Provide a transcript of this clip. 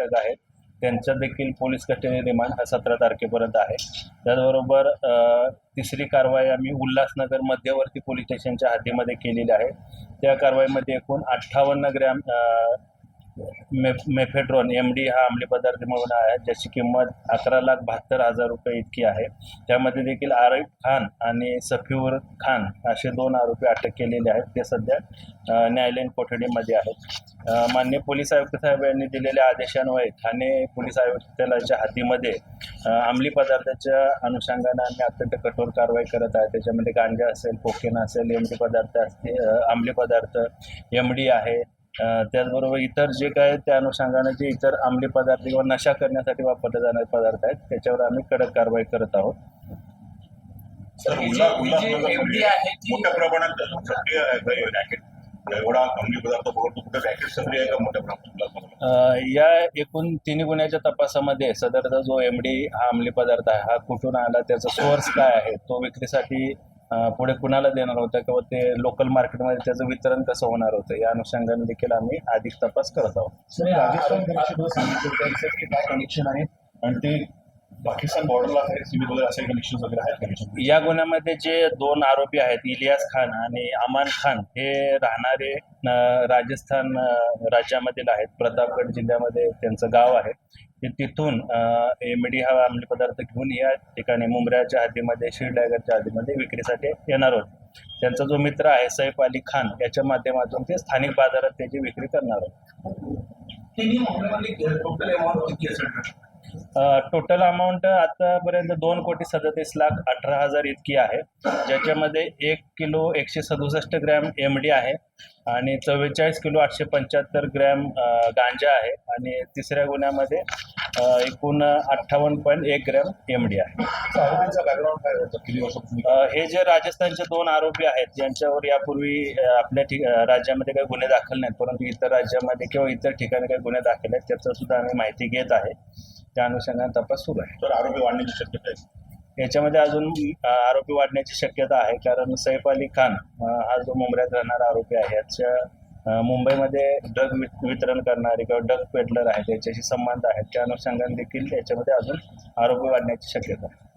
अटक आहेत. त्यांचं देखील पोलीस कस्टडी रिमांड हा सतरा तारखेपर्यंत आहे. त्याचबरोबर तिसरी कारवाई आम्ही उल्हासनगर मध्यवर्ती पोलीस स्टेशनच्या हद्दीमध्ये केलेली आहे. त्या कारवाईमध्ये एकूण अठ्ठावन्न ग्रॅम मेफ मे मेफेड्रॉन एम डी हा अंमली पदार्थ मिळून आहे ज्याची किंमत अकरा लाख बहात्तर हजार रुपये इतकी आहे. त्यामध्ये देखील आरिफ खान आणि सफीवर खान असे दोन आरोपी अटक केलेले आहेत. ते सध्या न्यायालयीन कोठडीमध्ये आहेत. मान्य पोलीस आयुक्त साहेब यांनी दिलेल्या आदेशान्वये ठाणे पोलीस आयुक्तालयाच्या हद्दीमध्ये अंमली पदार्थाच्या अनुषंगाने आम्ही अत्यंत कठोर कारवाई करत आहे. त्याच्यामध्ये गांजा असेल कोकेन असेल एम डी पदार्थ असतील अंमली पदार्थ एम डी आहे त्याचबरोबर इतर जे काय त्या अनुषंगाने जे इतर अंमली पदार्थ किंवा नशा करण्यासाठी वापरले जाणारे पदार्थ आहेत त्याच्यावर आम्ही कडक कारवाई करत आहोत. मोठ्या प्रमाणात सक्रिय एवढा अंमली पदार्थ कुठे रॅकेट सक्रिय आहे का मोठ्या प्रमाणात या एकूण तिन्ही गुन्ह्याच्या तपासामध्ये सदरचा जो एम डी हा अंमली पदार्थ आहे हा कुठून आला त्याचा सोर्स काय आहे तो विक्रीसाठी पुढे कुणाला देणार होता किंवा ते लोकल मार्केटमध्ये त्याचं वितरण कसं होणार होतं या अनुषंगाने देखील आम्ही अधिक तपास करत आहोत. कनेक्शन आहे? आणि ते पाकिस्तान बॉर्डरला वगैरे असे कनेक्शन वगैरे आहेत कनेक्शन या गुन्ह्यामध्ये जे दोन आरोपी आहेत इलियास खान आणि अमान खान हे राहणारे राजस्थान राज्यामधील आहेत. प्रतापगड जिल्ह्यामध्ये त्यांचं गाव आहे. की तिथून एमडी हा अंमली पदार्थ घेऊन या ठिकाणी मुंबऱ्याच्या हद्दीमध्ये शिरडागरच्या हद्दीमध्ये विक्रीसाठी येणार होते त्यांचा जो मित्र आहे सैफ अली खान याच्या माध्यमातून ते स्थानिक बाजारात त्याची विक्री करणार होते टोटल अमाऊंट आतापर्यंत दोन कोटी सदतीस लाख अठरा हजार इतकी आहे. ज्याच्यामध्ये एक किलो एकशे सदुसष्ट ग्रॅम एम डी आहे आणि चव्वेचाळीस किलो आठशे पंच्याहत्तर ग्रॅम गांजा आहे आणि तिसऱ्या गुन्ह्यामध्ये एकूण अठ्ठावन्न पॉईंट एक ग्रॅम एम डी आहे. बॅकग्राऊंड काय होतं? हे जे राजस्थानचे दोन आरोपी आहेत ज्यांच्यावर यापूर्वी आपल्या ठिक राज्यामध्ये काही गुन्हे दाखल नाहीत परंतु इतर राज्यामध्ये किंवा इतर ठिकाणी काही गुन्हे दाखल आहेत त्याचं सुद्धा आम्ही माहिती घेत आहे. त्या अनुषंगाने तपास सुरू आहे. तर आरोपी वाढण्याची शक्यता आहे. याच्यामध्ये अजून आरोपी वाढण्याची शक्यता आहे. कारण सैफ अली खान हा जो मुंबईत राहणारा आरोपी आहे याच्या मुंबईमध्ये ड्रग वितरण करणारे किंवा ड्रग पेडलर आहे त्याच्याशी संबंध आहेत त्या अनुषंगाने देखील याच्यामध्ये अजून आरोपी वाढण्याची शक्यता आहे.